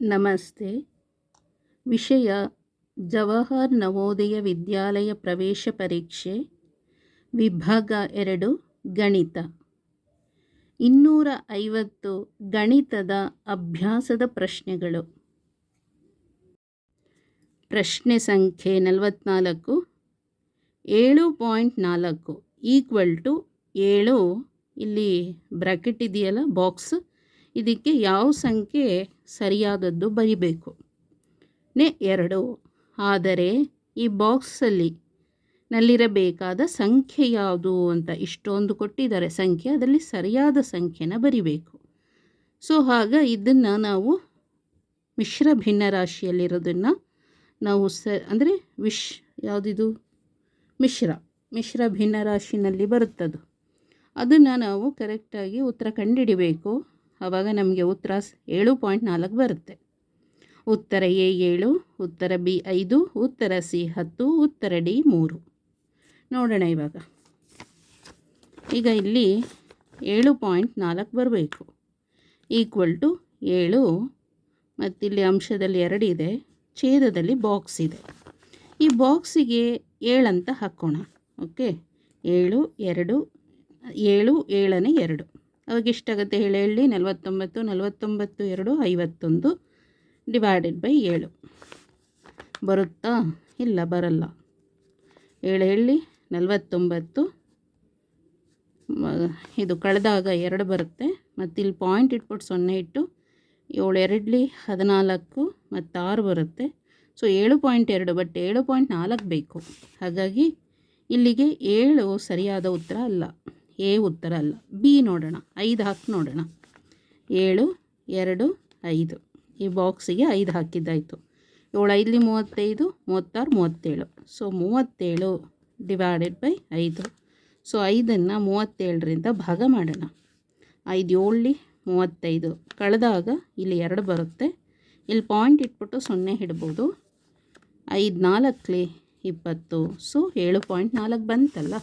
ನಮಸ್ತೆ. ವಿಷಯ ಜವಾಹರ್ ನವೋದಯ ವಿದ್ಯಾಲಯ ಪ್ರವೇಶ ಪರೀಕ್ಷೆ, ವಿಭಾಗ ಎರಡು, ಗಣಿತ. ಇನ್ನೂರ ಐವತ್ತು ಗಣಿತದ ಅಭ್ಯಾಸದ ಪ್ರಶ್ನೆಗಳು. ಪ್ರಶ್ನೆ ಸಂಖ್ಯೆ ನಲವತ್ನಾಲ್ಕು, ಏಳು ಪಾಯಿಂಟ್ ನಾಲ್ಕು ಈಕ್ವಲ್ ಟು ಏಳು, ಇಲ್ಲಿ ಬ್ರ್ಯಾಕೆಟ್ ಇದೆಯಲ್ಲ, ಬಾಕ್ಸ್. ಇದಕ್ಕೆ ಯಾವ ಸಂಖ್ಯೆ ಸರಿಯಾದದ್ದು ಬರಿಬೇಕು. ನೆ ಎರಡು. ಆದರೆ ಈ ಬಾಕ್ಸಲ್ಲಿ ನಲ್ಲಿರಬೇಕಾದ ಸಂಖ್ಯೆ ಯಾವುದು ಅಂತ ಇಷ್ಟೊಂದು ಕೊಟ್ಟಿದ್ದಾರೆ. ಸಂಖ್ಯೆ ಅದರಲ್ಲಿ ಸರಿಯಾದ ಸಂಖ್ಯೆನ ಬರಿಬೇಕು. ಸೊ ಆಗ ಇದನ್ನು ನಾವು ಮಿಶ್ರ ಭಿನ್ನ ರಾಶಿಯಲ್ಲಿರೋದನ್ನು ನಾವು ಸ, ಅಂದರೆ ವಿಶ್, ಯಾವುದಿದು? ಮಿಶ್ರ ಮಿಶ್ರ ಭಿನ್ನ ರಾಶಿನಲ್ಲಿ ಬರುತ್ತದು. ಅದನ್ನು ನಾವು ಕರೆಕ್ಟಾಗಿ ಉತ್ತರ ಕಂಡುಹಿಡಿಬೇಕು ಆವಾಗ ನಮಗೆ ಉತ್ತರ ಏಳು ಪಾಯಿಂಟ್ ನಾಲ್ಕು ಬರುತ್ತೆ. ಉತ್ತರ ಎ ಏಳು, ಉತ್ತರ ಬಿ ಐದು, ಉತ್ತರ ಸಿ ಹತ್ತು, ಉತ್ತರ ಡಿ ಮೂರು. ನೋಡೋಣ ಇವಾಗ. ಈಗ ಇಲ್ಲಿ ಏಳು ಪಾಯಿಂಟ್ ನಾಲ್ಕು ಬರಬೇಕು. ಈಕ್ವಲ್ ಟು ಏಳು, ಮತ್ತಿಲ್ಲಿ ಅಂಶದಲ್ಲಿ ಎರಡಿದೆ ಛೇದದಲ್ಲಿ ಬಾಕ್ಸ್ ಇದೆ. ಈ ಬಾಕ್ಸಿಗೆ ಏಳಂತ ಹಾಕೋಣ. ಓಕೆ? ಏಳು, ಎರಡು, ಏಳು, ಏಳನೇ ಎರಡು. ಅವಾಗ ಎಷ್ಟಾಗುತ್ತೆ ಹೇಳಿ ಹೇಳಿ. ನಲವತ್ತೊಂಬತ್ತು ನಲವತ್ತೊಂಬತ್ತು, ಎರಡು, ಐವತ್ತೊಂದು ಡಿವೈಡೆಡ್ ಬೈ ಏಳು. ಬರುತ್ತಾ? ಇಲ್ಲ, ಬರಲ್ಲ. ಏಳು ಹೇಳಿ. ನಲವತ್ತೊಂಬತ್ತು ಇದು ಕಳೆದಾಗ ಎರಡು ಬರುತ್ತೆ. ಮತ್ತು ಇಲ್ಲಿ ಪಾಯಿಂಟ್ ಇಟ್ಬಿಟ್ಟು ಸೊನ್ನೆ ಇಟ್ಟು ಏಳು ಎರಡಲಿ, ಹದಿನಾಲ್ಕು ಮತ್ತು ಆರು ಬರುತ್ತೆ. ಸೊ ಏಳು ಪಾಯಿಂಟ್ ಎರಡು ಬಟ್ ಏಳು ಪಾಯಿಂಟ್ ನಾಲ್ಕು ಬೇಕು. ಹಾಗಾಗಿ ಇಲ್ಲಿಗೆ ಏಳು ಸರಿಯಾದ ಉತ್ತರ ಅಲ್ಲ. ಎ ಉತ್ತರ ಅಲ್ಲ. ಬಿ ನೋಡೋಣ. ಐದು ಹಾಕಿ ನೋಡೋಣ. ಏಳು, ಎರಡು, ಐದು. ಈ ಬಾಕ್ಸಿಗೆ ಐದು ಹಾಕಿದ್ದಾಯಿತು. ಏಳು, ಐದಲಿ ಮೂವತ್ತೈದು, ಮೂವತ್ತಾರು, ಮೂವತ್ತೇಳು. ಸೊ ಮೂವತ್ತೇಳು ಡಿವೈಡೆಡ್ ಬೈ ಐದು. ಸೊ ಐದನ್ನು ಮೂವತ್ತೇಳರಿಂದ ಭಾಗ ಮಾಡೋಣ. ಐದು ಏಳಲಿ ಮೂವತ್ತೈದು. ಕಳೆದಾಗ ಇಲ್ಲಿ ಎರಡು ಬರುತ್ತೆ. ಇಲ್ಲಿ ಪಾಯಿಂಟ್ ಇಟ್ಬಿಟ್ಟು ಸೊನ್ನೆ ಇಡ್ಬೋದು. ಐದು, ನಾಲ್ಕಲಿ ಇಪ್ಪತ್ತು. ಸೊ ಏಳು ಪಾಯಿಂಟ್ ನಾಲ್ಕು ಬಂತಲ್ಲ.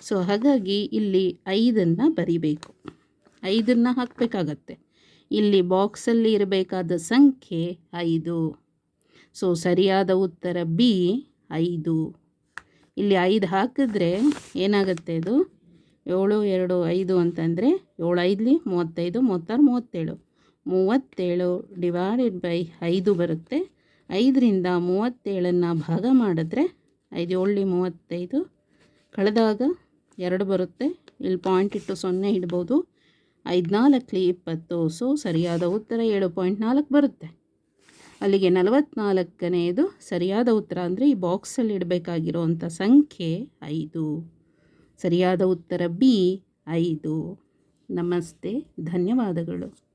ಸೊ ಹಾಗಾಗಿ ಇಲ್ಲಿ ಐದನ್ನು ಬರಿಬೇಕು. ಐದನ್ನು ಹಾಕಬೇಕಾಗತ್ತೆ. ಇಲ್ಲಿ ಬಾಕ್ಸಲ್ಲಿ ಇರಬೇಕಾದ ಸಂಖ್ಯೆ ಐದು. ಸೊ ಸರಿಯಾದ ಉತ್ತರ ಬಿ ಐದು. ಇಲ್ಲಿ ಐದು ಹಾಕಿದ್ರೆ ಏನಾಗುತ್ತೆ ಇದು? ಏಳು, ಎರಡು, ಐದು ಅಂತಂದರೆ ಏಳು ಐದಲಿ ಮೂವತ್ತೈದು, ಮೂವತ್ತಾರು, ಮೂವತ್ತೇಳು. ಮೂವತ್ತೇಳು ಡಿವೈಡೆಡ್ ಬೈ ಐದು ಬರುತ್ತೆ. ಐದರಿಂದ ಮೂವತ್ತೇಳನ್ನು ಭಾಗ ಮಾಡಿದ್ರೆ ಐದು ಏಳಲಿ ಮೂವತ್ತೈದು. ಕಳೆದಾಗ ಎರಡು ಬರುತ್ತೆ. ಇಲ್ಲಿ ಪಾಯಿಂಟ್ ಇಟ್ಟು ಸೊನ್ನೆ ಇಡ್ಬೋದು. ಐದುನಾಲ್ಕಲಿ ಇಪ್ಪತ್ತು ಸೊ ಸರಿಯಾದ ಉತ್ತರ ಏಳು ಪಾಯಿಂಟ್ ನಾಲ್ಕು ಬರುತ್ತೆ. ಅಲ್ಲಿಗೆ ನಲವತ್ನಾಲ್ಕನೆಯದು ಸರಿಯಾದ ಉತ್ತರ ಅಂದರೆ ಈ ಬಾಕ್ಸಲ್ಲಿ ಇಡಬೇಕಾಗಿರೋವಂಥ ಸಂಖ್ಯೆ ಐದು. ಸರಿಯಾದ ಉತ್ತರ ಬಿ ಐದು. ನಮಸ್ತೆ, ಧನ್ಯವಾದಗಳು.